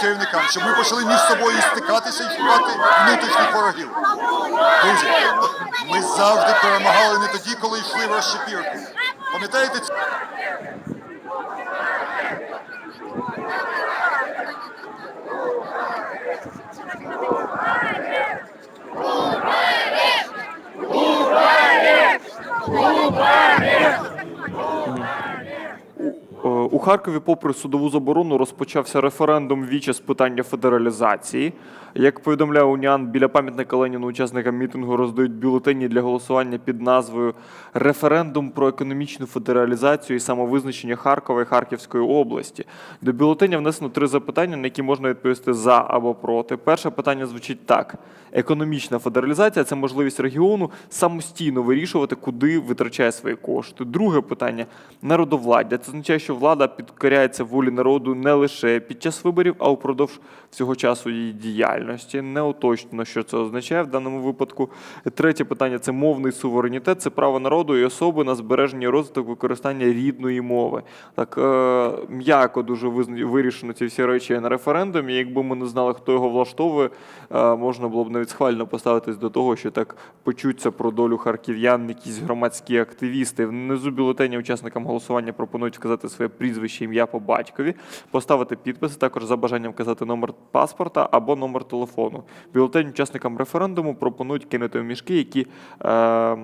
керівникам, щоб ми почали між собою стикатися і шукати внутрішніх ворогів. Друзі, ми завжди перемагали не тоді, коли йшли в розшипірку. Пам'ятаєте це? Е, У Харкові, попри судову заборону, розпочався референдум віче з питання федералізації. Як повідомляє Уніан, біля пам'ятника Леніну учасникам мітингу роздають бюлетені для голосування під назвою Референдум про економічну федералізацію і самовизначення Харкова і Харківської області. До бюлетеня внесено три запитання, на які можна відповісти за або проти. Перше питання звучить так: економічна федералізація це можливість регіону самостійно вирішувати, куди витрачає свої кошти. Друге питання народовладдя. Це означає, що влада підкоряється волі народу не лише під час виборів, а упродовж всього часу її діяльності. Не уточнено, що це означає в даному випадку. Третє питання це мовний суверенітет, це право народу і особи на збереження і розвиток використання рідної мови. Так е, м'яко дуже вирішено ці всі речі на референдумі. Якби ми не знали, хто його влаштовує, е, можна було б навіть схвально поставитись до того, що так почуться про долю харків'ян якісь громадські активісти. Внизу бюлетені учасникам голосування пропонують вказати своє прізвище, ім'я по батькові, поставити підписи, також за бажанням вказати номер паспорта або номер телефону. Бюлетень учасникам референдуму пропонують кинути в мішки, які. Е,